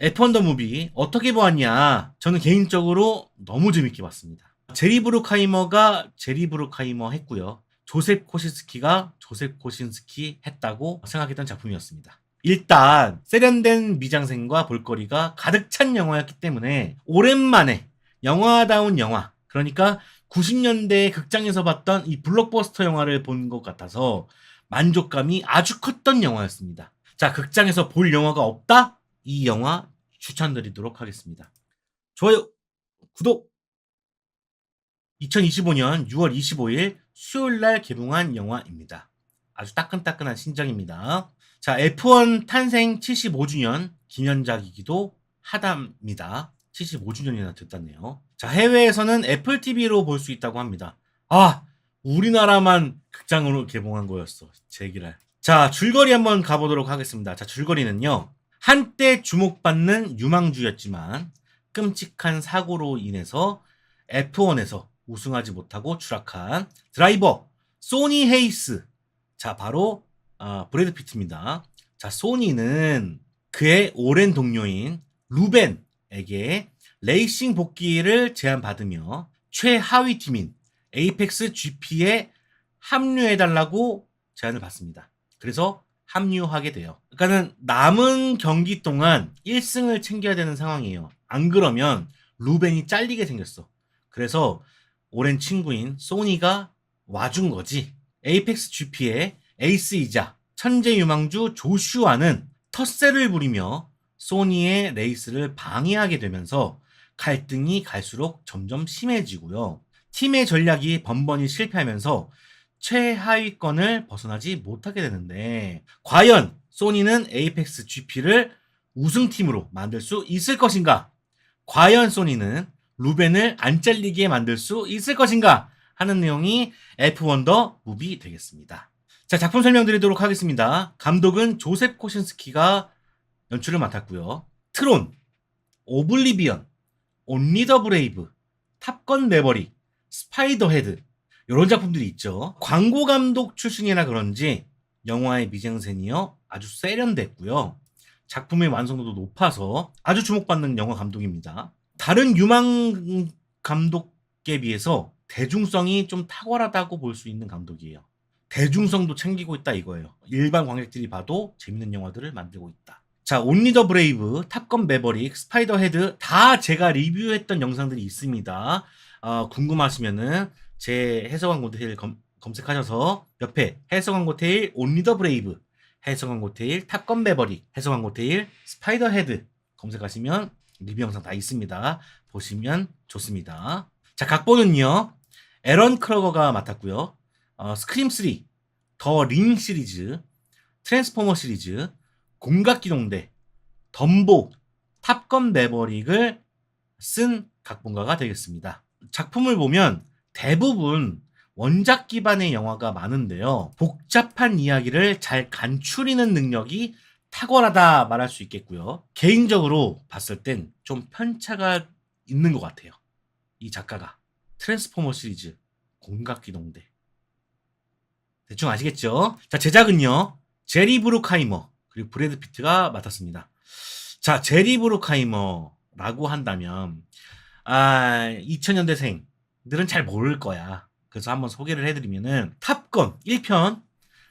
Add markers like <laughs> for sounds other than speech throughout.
F1 더 무비 어떻게 보았냐? 저는 개인적으로 너무 재밌게 봤습니다. 제리 브루카이머가 제리 브루카이머 했고요. 조셉 코신스키가 조셉 코신스키 했다고 생각했던 작품이었습니다. 일단 세련된 미장센과 볼거리가 가득 찬 영화였기 때문에 오랜만에 영화다운 영화 그러니까 90년대 극장에서 봤던 이 블록버스터 영화를 본 것 같아서 만족감이 아주 컸던 영화였습니다. 자, 극장에서 볼 영화가 없다? 이 영화 추천드리도록 하겠습니다. 좋아요, 구독! 2025년 6월 25일 수요일 날 개봉한 영화입니다. 아주 따끈따끈한 신작입니다. 자, F1 탄생 75주년 기념작이기도 하답니다. 75주년이나 됐다네요. 자, 해외에서는 애플 TV로 볼 수 있다고 합니다. 아, 우리나라만 극장으로 개봉한 거였어. 제기랄. 자, 줄거리 한번 가보도록 하겠습니다. 자, 줄거리는요. 한때 주목받는 유망주였지만 끔찍한 사고로 인해서 F1에서 우승하지 못하고 추락한 드라이버 소니 헤이스. 자, 바로 아, 브래드 피트입니다. 자, 소니는 그의 오랜 동료인 루벤에게 레이싱 복귀를 제안받으며 최하위 팀인 에이펙스 GP에 합류해달라고 제안을 받습니다. 그래서 합류하게 돼요. 그러니까는 남은 경기 동안 1승을 챙겨야 되는 상황이에요. 안 그러면 루벤이 잘리게 생겼어. 그래서 오랜 친구인 소니가 와준 거지. 에이펙스 GP의 에이스이자 천재 유망주 조슈아는 텃세를 부리며 소니의 레이스를 방해하게 되면서 갈등이 갈수록 점점 심해지고요. 팀의 전략이 번번이 실패하면서 최하위권을 벗어나지 못하게 되는데 과연 소니는 에이펙스 GP를 우승팀으로 만들 수 있을 것인가? 과연 소니는 루벤을 안 잘리게 만들 수 있을 것인가? 하는 내용이 F1 더 무비 되겠습니다. 자, 작품 설명드리도록 하겠습니다. 감독은 조셉 코신스키가 연출을 맡았고요. 트론, 오블리비언, 온리 더 브레이브, 탑건 매버릭, 스파이더 헤드 이런 작품들이 있죠. 광고 감독 출신이라 그런지 영화의 미장센이요 아주 세련됐고요. 작품의 완성도도 높아서 아주 주목받는 영화 감독입니다. 다른 유망 감독에 비해서 대중성이 좀 탁월하다고 볼 수 있는 감독이에요. 대중성도 챙기고 있다 이거예요. 일반 관객들이 봐도 재밌는 영화들을 만들고 있다. 자, 온리 더 브레이브, 탑건 매버릭, 스파이더 헤드 다 제가 리뷰했던 영상들이 있습니다. 어, 궁금하시면은 제 해석왕고 테일 검, 검색하셔서 옆에 해석왕고 테일 온리 더 브레이브, 해석왕고 테일 탑건 매버릭, 해석왕고 테일 스파이더 헤드 검색하시면 리뷰 영상 다 있습니다. 보시면 좋습니다. 자, 각본은요. 에런 크러거가 맡았고요. 어, 스크림 3, 더 링 시리즈, 트랜스포머 시리즈, 공각기동대, 덤보, 탑건 매버릭을 쓴 각본가가 되겠습니다. 작품을 보면 대부분 원작 기반의 영화가 많은데요. 복잡한 이야기를 잘 간추리는 능력이 탁월하다 말할 수 있겠고요. 개인적으로 봤을 땐 좀 편차가 있는 것 같아요. 이 작가가. 트랜스포머 시리즈, 공각기동대. 대충 아시겠죠? 자, 제작은요. 제리 브루카이머, 그리고 브래드 피트가 맡았습니다. 자, 제리 브루카이머라고 한다면, 아, 2000년대생 들은 잘 모를 거야. 그래서 한번 소개를 해드리면은, 탑건 1편,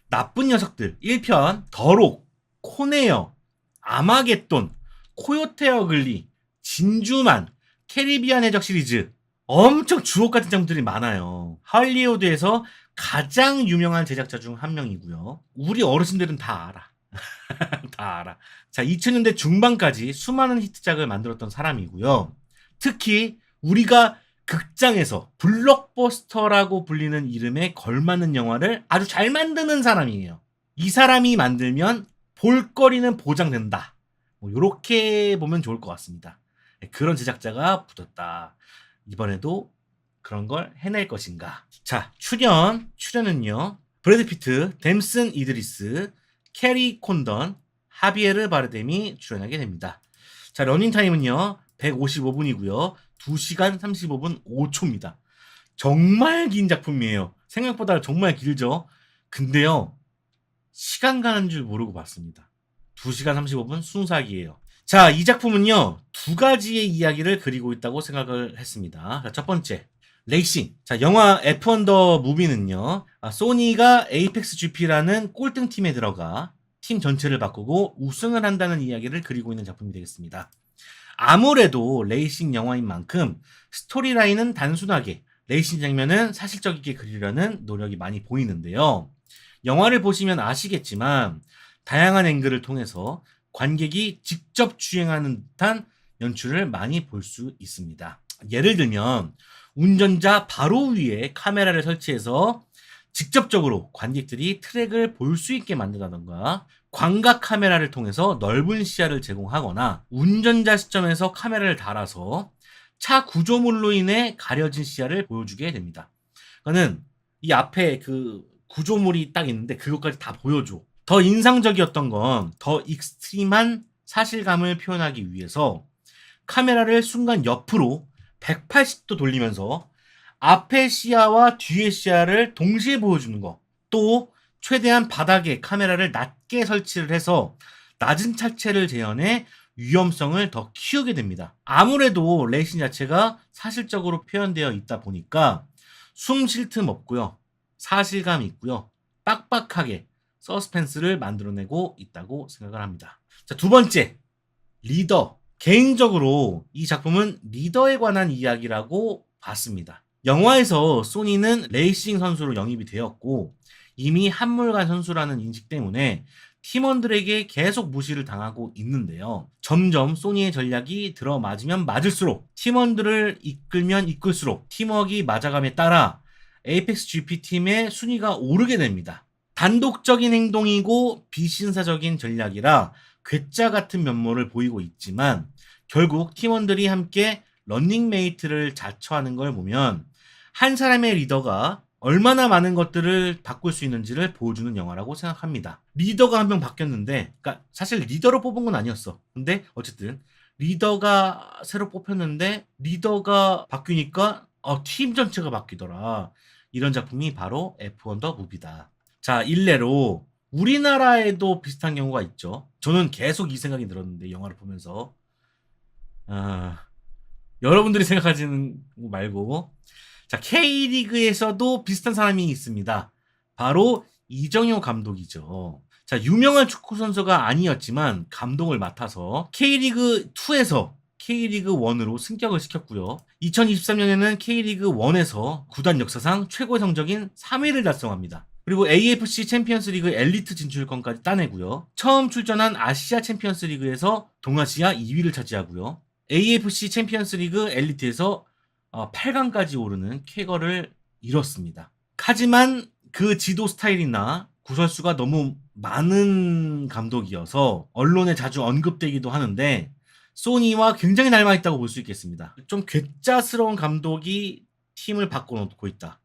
나쁜 녀석들 1편, 더록, 코네어, 아마겟돈, 코요테 어 글리, 진주만, 캐리비안 해적 시리즈, 엄청 주옥 같은 작품들이 많아요. 할리우드에서 가장 유명한 제작자 중 한 명이고요. 우리 어르신들은 다 알아. <laughs> 다 알아. 자, 2000년대 중반까지 수많은 히트작을 만들었던 사람이고요. 특히 우리가 극장에서 블록버스터라고 불리는 이름에 걸맞는 영화를 아주 잘 만드는 사람이에요. 이 사람이 만들면 볼거리는 보장된다. 뭐 이렇게 보면 좋을 것 같습니다. 네, 그런 제작자가 붙었다. 이번에도 그런 걸 해낼 것인가. 자, 출연, 출연은요. 브래드 피트, 댐슨 이드리스, 캐리 콘던, 하비에르 바르뎀이 출연하게 됩니다. 자, 러닝 타임은요. 155분이고요. 2시간 35분 5초입니다. 정말 긴 작품이에요. 생각보다 정말 길죠. 근데요. 시간 가는 줄 모르고 봤습니다. 2시간 35분 순삭이에요. 자, 이 작품은요, 두 가지의 이야기를 그리고 있다고 생각을 했습니다. 자, 첫 번째, 레이싱. 자, 영화 F1 더 무비는요, 아, 소니가 에이펙스 GP라는 꼴등 팀에 들어가 팀 전체를 바꾸고 우승을 한다는 이야기를 그리고 있는 작품이 되겠습니다. 아무래도 레이싱 영화인 만큼 스토리라인은 단순하게, 레이싱 장면은 사실적이게 그리려는 노력이 많이 보이는데요. 영화를 보시면 아시겠지만, 다양한 앵글을 통해서 관객이 직접 주행하는 듯한 연출을 많이 볼 수 있습니다. 예를 들면 운전자 바로 위에 카메라를 설치해서 직접적으로 관객들이 트랙을 볼 수 있게 만든다던가 광각 카메라를 통해서 넓은 시야를 제공하거나 운전자 시점에서 카메라를 달아서 차 구조물로 인해 가려진 시야를 보여주게 됩니다. 그거는 이 앞에 그 구조물이 딱 있는데 그것까지 다 보여줘. 더 인상적이었던 건 더 익스트림한 사실감을 표현하기 위해서 카메라를 순간 옆으로 180도 돌리면서 앞의 시야와 뒤의 시야를 동시에 보여주는 거. 또 최대한 바닥에 카메라를 낮게 설치를 해서 낮은 차체를 재현해 위험성을 더 키우게 됩니다. 아무래도 레이싱 자체가 사실적으로 표현되어 있다 보니까 숨 쉴 틈 없고요. 사실감 있고요. 빡빡하게 서스펜스를 만들어내고 있다고 생각을 합니다. 자, 두 번째. 리더. 개인적으로 이 작품은 리더에 관한 이야기라고 봤습니다. 영화에서 소니는 레이싱 선수로 영입이 되었고 이미 한물간 선수라는 인식 때문에 팀원들에게 계속 무시를 당하고 있는데요. 점점 소니의 전략이 들어맞으면 맞을수록 팀원들을 이끌면 이끌수록 팀워크가 맞아감에 따라 에이펙스 GP 팀의 순위가 오르게 됩니다. 단독적인 행동이고 비신사적인 전략이라 괴짜 같은 면모를 보이고 있지만 결국 팀원들이 함께 런닝메이트를 자처하는 걸 보면 한 사람의 리더가 얼마나 많은 것들을 바꿀 수 있는지를 보여주는 영화라고 생각합니다. 리더가 한 명 바뀌었는데, 그러니까 사실 리더로 뽑은 건 아니었어. 근데 어쨌든 리더가 새로 뽑혔는데 리더가 바뀌니까 어, 팀 전체가 바뀌더라. 이런 작품이 바로 F1 더 무비다. 자, 일례로 우리나라에도 비슷한 경우가 있죠. 저는 계속 이 생각이 들었는데 영화를 보면서 아, 여러분들이 생각하시는 거 말고 자 K리그에서도 비슷한 사람이 있습니다. 바로 이정효 감독이죠. 자 유명한 축구 선수가 아니었지만 감독을 맡아서 K리그 2에서 K리그 1으로 승격을 시켰고요. 2023년에는 K리그 1에서 구단 역사상 최고의 성적인 3위를 달성합니다. 그리고 AFC 챔피언스 리그 엘리트 진출권까지 따내고요. 처음 출전한 아시아 챔피언스 리그에서 동아시아 2위를 차지하고요. AFC 챔피언스 리그 엘리트에서 8강까지 오르는 쾌거를 이뤘습니다. 하지만 그 지도 스타일이나 구설수가 너무 많은 감독이어서 언론에 자주 언급되기도 하는데 소니와 굉장히 닮아있다고 볼 수 있겠습니다. 좀 괴짜스러운 감독이 팀을 바꿔놓고 있다.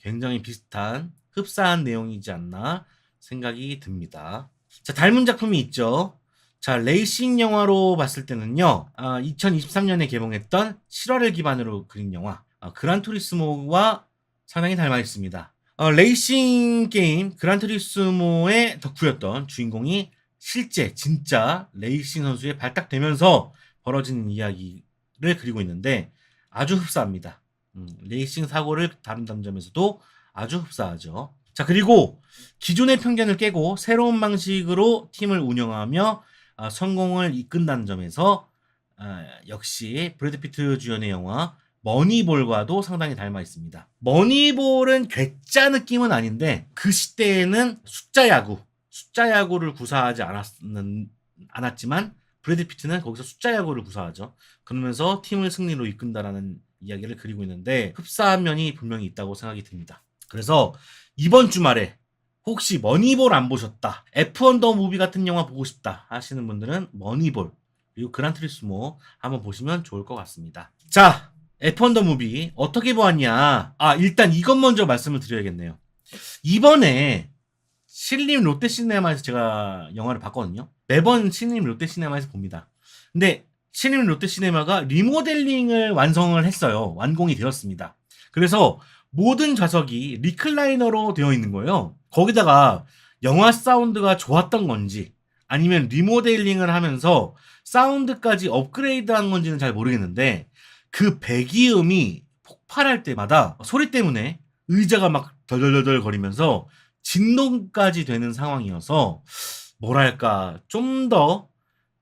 굉장히 비슷한 흡사한 내용이지 않나 생각이 듭니다. 자, 닮은 작품이 있죠. 자, 레이싱 영화로 봤을 때는요, 아, 2023년에 개봉했던 실화를 기반으로 그린 영화, 아, 그란 투리스모와 상당히 닮아 있습니다. 어, 레이싱 게임 그란 투리스모의 덕후였던 주인공이 실제 진짜 레이싱 선수에 발탁되면서 벌어지는 이야기를 그리고 있는데 아주 흡사합니다. 음, 레이싱 사고를 다룬다는 점에서도 아주 흡사하죠. 자, 그리고 기존의 편견을 깨고 새로운 방식으로 팀을 운영하며 아, 성공을 이끈다는 점에서 아, 역시 브래드 피트 주연의 영화 머니볼과도 상당히 닮아 있습니다. 머니볼은 괴짜 느낌은 아닌데 그 시대에는 숫자 야구, 숫자 야구를 구사하지 않았는, 않았지만 브래드 피트는 거기서 숫자 야구를 구사하죠. 그러면서 팀을 승리로 이끈다라는 이야기를 그리고 있는데 흡사한 면이 분명히 있다고 생각이 듭니다. 그래서 이번 주말에 혹시 머니볼 안 보셨다. F1 더 무비 같은 영화 보고 싶다 하시는 분들은 머니볼 그리고 그란트리스모 한번 보시면 좋을 것 같습니다. 자, F1 더 무비 어떻게 보았냐? 아, 일단 이것 먼저 말씀을 드려야겠네요. 이번에 신림 롯데 시네마에서 제가 영화를 봤거든요. 매번 신림 롯데 시네마에서 봅니다. 근데 신림 롯데 시네마가 리모델링을 완성을 했어요. 완공이 되었습니다. 그래서 모든 좌석이 리클라이너로 되어 있는 거예요. 거기다가 영화 사운드가 좋았던 건지 아니면 리모델링을 하면서 사운드까지 업그레이드한 건지는 잘 모르겠는데 그 배기음이 폭발할 때마다 소리 때문에 의자가 막 덜덜덜덜 거리면서 진동까지 되는 상황이어서 뭐랄까 좀 더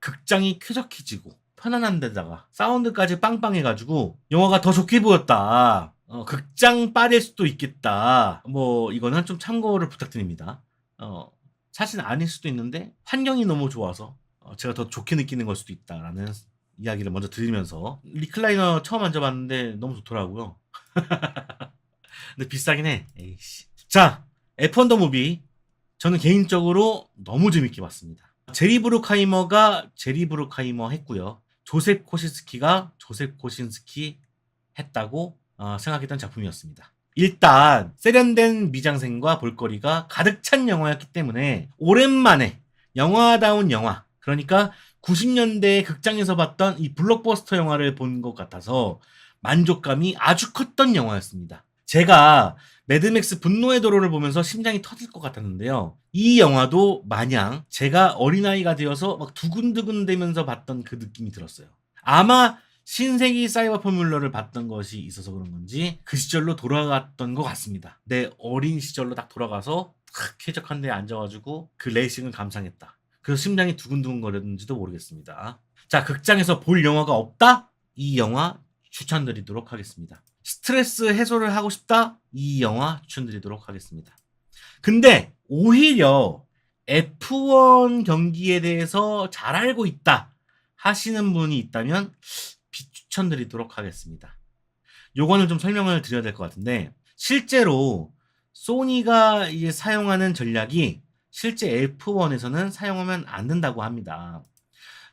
극장이 쾌적해지고 편안한 데다가 사운드까지 빵빵해가지고 영화가 더 좋게 보였다. 어, 극장 빨일 수도 있겠다. 뭐 이거는 좀 참고를 부탁드립니다. 어, 사실 아닐 수도 있는데 환경이 너무 좋아서 어, 제가 더 좋게 느끼는 걸 수도 있다라는 이야기를 먼저 드리면서 리클라이너 처음 앉아봤는데 너무 좋더라고요. <laughs> 근데 비싸긴 해. 에이씨. 자, F1 더 무비. 저는 개인적으로 너무 재밌게 봤습니다. 제리 브루카이머가 제리 브루카이머 했고요. 조셉 코신스키가 조셉 코신스키 했다고 어, 생각했던 작품이었습니다. 일단 세련된 미장센과 볼거리가 가득 찬 영화였기 때문에 오랜만에 영화다운 영화 그러니까 90년대 극장에서 봤던 이 블록버스터 영화를 본 것 같아서 만족감이 아주 컸던 영화였습니다. 제가 매드맥스 분노의 도로를 보면서 심장이 터질 것 같았는데요. 이 영화도 마냥 제가 어린아이가 되어서 막 두근두근 되면서 봤던 그 느낌이 들었어요. 아마 신세기 사이버 포뮬러를 봤던 것이 있어서 그런 건지 그 시절로 돌아갔던 것 같습니다. 내 어린 시절로 딱 돌아가서 탁 쾌적한 데 앉아가지고 그 레이싱을 감상했다. 그래서 심장이 두근두근 거렸는지도 모르겠습니다. 자, 극장에서 볼 영화가 없다? 이 영화 추천드리도록 하겠습니다. 스트레스 해소를 하고 싶다? 이 영화 추천드리도록 하겠습니다. 근데 오히려 F1 경기에 대해서 잘 알고 있다 하시는 분이 있다면 비 추천드리도록 하겠습니다. 요거는 좀 설명을 드려야 될 것 같은데 실제로 소니가 이제 사용하는 전략이 실제 F1에서는 사용하면 안 된다고 합니다.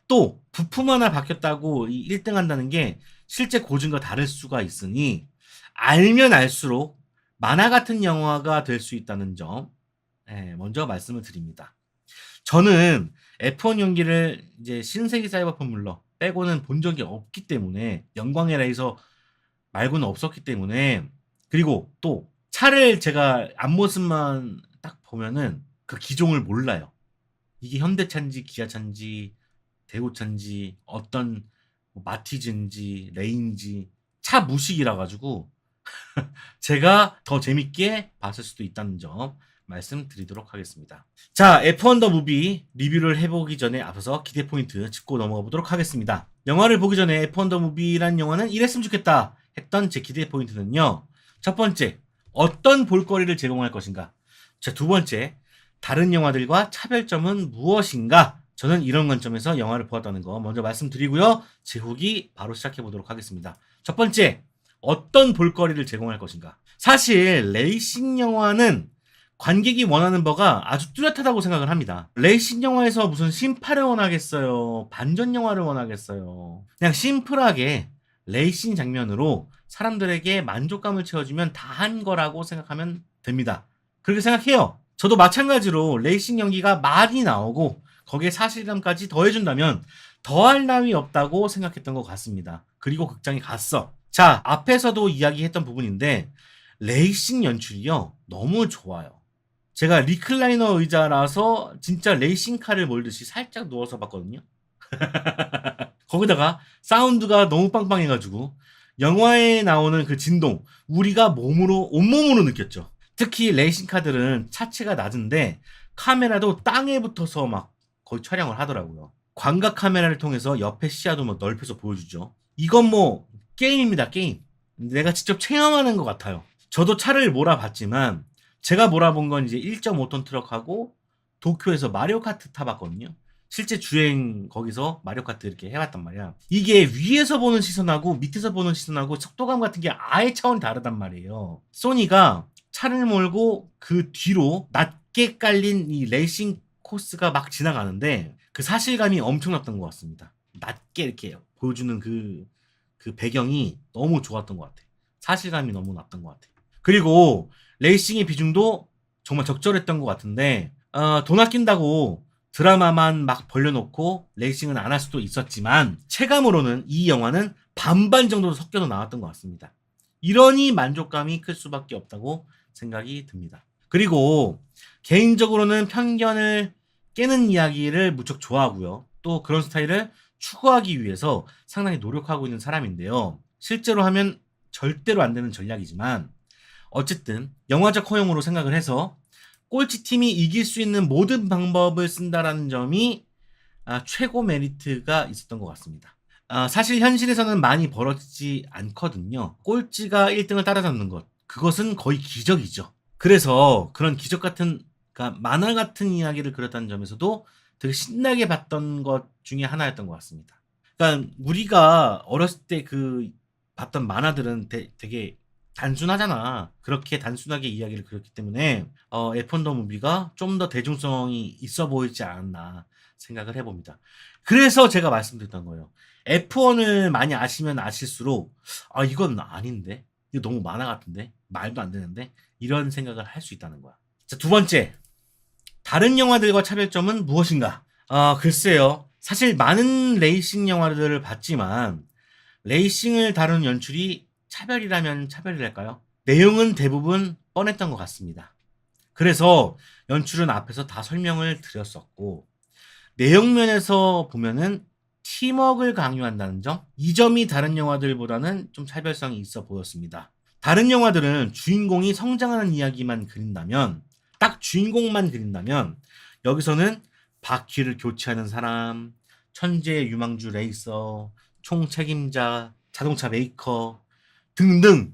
또 부품 하나 바뀌었다고 1등 한다는 게 실제 고증과 다를 수가 있으니 알면 알수록 만화 같은 영화가 될 수 있다는 점 예, 먼저 말씀을 드립니다. 저는 F1 연기를 이제 신세기 사이버 포뮬러 빼고는 본 적이 없기 때문에 영광의 레이서 말고는 없었기 때문에 그리고 또 차를 제가 앞모습만 딱 보면은 그 기종을 몰라요. 이게 현대차인지 기아차인지 대우차인지 어떤 뭐 마티즈인지 레인지 차 무식이라 가지고 <laughs> 제가 더 재밌게 봤을 수도 있다는 점 말씀드리도록 하겠습니다. 자, F1 더 무비 리뷰를 해보기 전에 앞서서 기대 포인트 짚고 넘어가 보도록 하겠습니다. 영화를 보기 전에 F1 더 무비라는 영화는 이랬으면 좋겠다 했던 제 기대 포인트는요. 첫 번째, 어떤 볼거리를 제공할 것인가. 자, 두 번째, 다른 영화들과 차별점은 무엇인가? 저는 이런 관점에서 영화를 보았다는 거 먼저 말씀드리고요. 제 후기 바로 시작해 보도록 하겠습니다. 첫 번째, 어떤 볼거리를 제공할 것인가? 사실 레이싱 영화는 관객이 원하는 바가 아주 뚜렷하다고 생각을 합니다. 레이싱 영화에서 무슨 심파를 원하겠어요? 반전 영화를 원하겠어요? 그냥 심플하게 레이싱 장면으로 사람들에게 만족감을 채워주면 다 한 거라고 생각하면 됩니다. 그렇게 생각해요. 저도 마찬가지로 레이싱 연기가 많이 나오고 거기에 사실감까지 더해준다면 더할 나위 없다고 생각했던 것 같습니다. 그리고 극장에 갔어. 자, 앞에서도 이야기했던 부분인데 레이싱 연출이요. 너무 좋아요. 제가 리클라이너 의자라서 진짜 레이싱카를 몰듯이 살짝 누워서 봤거든요. <laughs> 거기다가 사운드가 너무 빵빵해가지고 영화에 나오는 그 진동 우리가 몸으로 온몸으로 느꼈죠. 특히 레이싱카들은 차체가 낮은데 카메라도 땅에 붙어서 막 거의 촬영을 하더라고요. 광각 카메라를 통해서 옆에 시야도 막 넓혀서 보여주죠. 이건 뭐 게임입니다, 게임. 내가 직접 체험하는 것 같아요. 저도 차를 몰아봤지만 제가 몰아본 건 이제 1.5톤 트럭하고 도쿄에서 마리오 카트 타봤거든요. 실제 주행 거기서 마리오 카트 이렇게 해봤단 말이야. 이게 위에서 보는 시선하고 밑에서 보는 시선하고 속도감 같은 게 아예 차원이 다르단 말이에요. 소니가 차를 몰고 그 뒤로 낮게 깔린 이 레이싱 코스가 막 지나가는데 그 사실감이 엄청났던 것 같습니다. 낮게 이렇게 보여주는 그, 그 배경이 너무 좋았던 것 같아. 사실감이 너무 났던 것 같아. 그리고 레이싱의 비중도 정말 적절했던 것 같은데 어, 돈 아낀다고 드라마만 막 벌려놓고 레이싱은 안 할 수도 있었지만 체감으로는 이 영화는 반반 정도 섞여서 나왔던 것 같습니다. 이러니 만족감이 클 수밖에 없다고 생각이 듭니다. 그리고 개인적으로는 편견을 깨는 이야기를 무척 좋아하고요. 또 그런 스타일을 추구하기 위해서 상당히 노력하고 있는 사람인데요. 실제로 하면 절대로 안 되는 전략이지만 어쨌든 영화적 허용으로 생각을 해서 꼴찌 팀이 이길 수 있는 모든 방법을 쓴다라는 점이 아, 최고 메리트가 있었던 것 같습니다. 아, 사실 현실에서는 많이 벌어지지 않거든요. 꼴찌가 1등을 따라잡는 것. 그것은 거의 기적이죠. 그래서 그런 기적 같은, 그러니까 만화 같은 이야기를 그렸다는 점에서도 되게 신나게 봤던 것 중에 하나였던 것 같습니다. 그러니까 우리가 어렸을 때 그 봤던 만화들은 되, 되게 단순하잖아. 그렇게 단순하게 이야기를 그렸기 때문에 어, F1 더 무비가 좀 더 대중성이 있어 보이지 않았나 생각을 해봅니다. 그래서 제가 말씀드렸던 거예요. F1을 많이 아시면 아실수록 아 이건 아닌데 이거 너무 만화 같은데 말도 안 되는데 이런 생각을 할 수 있다는 거야. 자, 두 번째 다른 영화들과 차별점은 무엇인가? 아 글쎄요. 사실 많은 레이싱 영화들을 봤지만 레이싱을 다루는 연출이 차별이라면 차별이랄까요? 내용은 대부분 뻔했던 것 같습니다. 그래서 연출은 앞에서 다 설명을 드렸었고 내용 면에서 보면은 팀워크를 강요한다는 점, 이 점이 다른 영화들보다는 좀 차별성이 있어 보였습니다. 다른 영화들은 주인공이 성장하는 이야기만 그린다면, 딱 주인공만 그린다면, 여기서는 바퀴를 교체하는 사람, 천재 유망주 레이서, 총 책임자, 자동차 메이커 등등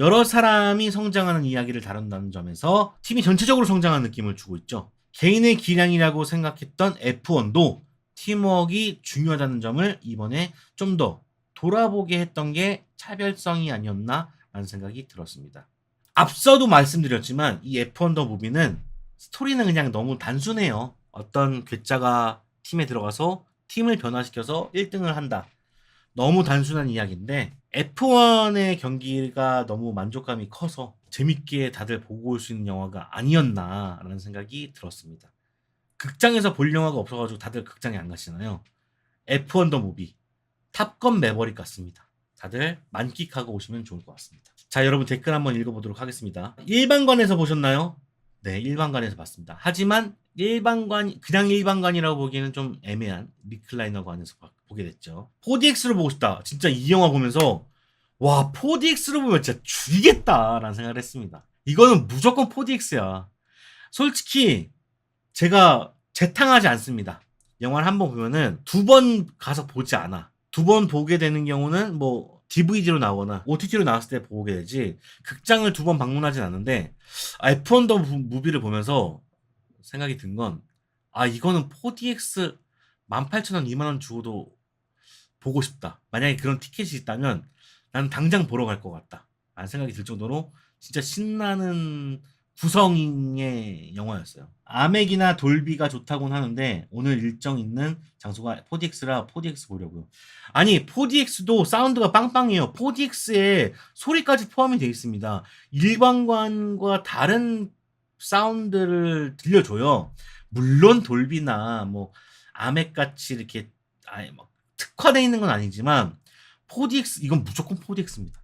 여러 사람이 성장하는 이야기를 다룬다는 점에서 팀이 전체적으로 성장하는 느낌을 주고 있죠. 개인의 기량이라고 생각했던 F1도 팀워크가 중요하다는 점을 이번에 좀 더 돌아보게 했던 게 차별성이 아니었나라는 생각이 들었습니다. 앞서도 말씀드렸지만 이 F1 더 무비는 스토리는 그냥 너무 단순해요. 어떤 괴짜가 팀에 들어가서 팀을 변화시켜서 1등을 한다. 너무 단순한 이야기인데 F1의 경기가 너무 만족감이 커서 재밌게 다들 보고 올 수 있는 영화가 아니었나라는 생각이 들었습니다. 극장에서 볼 영화가 없어가지고 다들 극장에 안 가시잖아요. F1 더 무비 탑건 매버릭 같습니다. 다들 만끽하고 오시면 좋을 것 같습니다. 자 여러분 댓글 한번 읽어보도록 하겠습니다. 일반관에서 보셨나요? 네 일반관에서 봤습니다. 하지만 일반관 그냥 일반관이라고 보기에는 좀 애매한 리클라이너관에서 보게 됐죠. 4DX로 보고 싶다. 진짜 이 영화 보면서 와 4DX로 보면 진짜 죽이겠다라는 생각을 했습니다. 이거는 무조건 4DX야. 솔직히 제가 재탕하지 않습니다. 영화를 한 번 보면은 두 번 가서 보지 않아. 두 번 보게 되는 경우는 뭐 DVD로 나오거나 OTT로 나왔을 때 보게 되지 극장을 두 번 방문하진 않는데 F1 더 무비를 보면서 생각이 든 건 아 이거는 4DX 18,000원 2만원 주고도 보고 싶다. 만약에 그런 티켓이 있다면 나는 당장 보러 갈 것 같다. 라는 생각이 들 정도로 진짜 신나는 구성의 영화였어요. 아맥이나 돌비가 좋다고는 하는데 오늘 일정 있는 장소가 4DX라 4DX 보려고요. 아니 4DX도 사운드가 빵빵해요. 4DX에 소리까지 포함이 되어 있습니다. 일반관과 다른 사운드를 들려줘요. 물론 돌비나 뭐 아맥 같이 이렇게 아예 막 특화되어 있는 건 아니지만 4DX 이건 무조건 4DX입니다.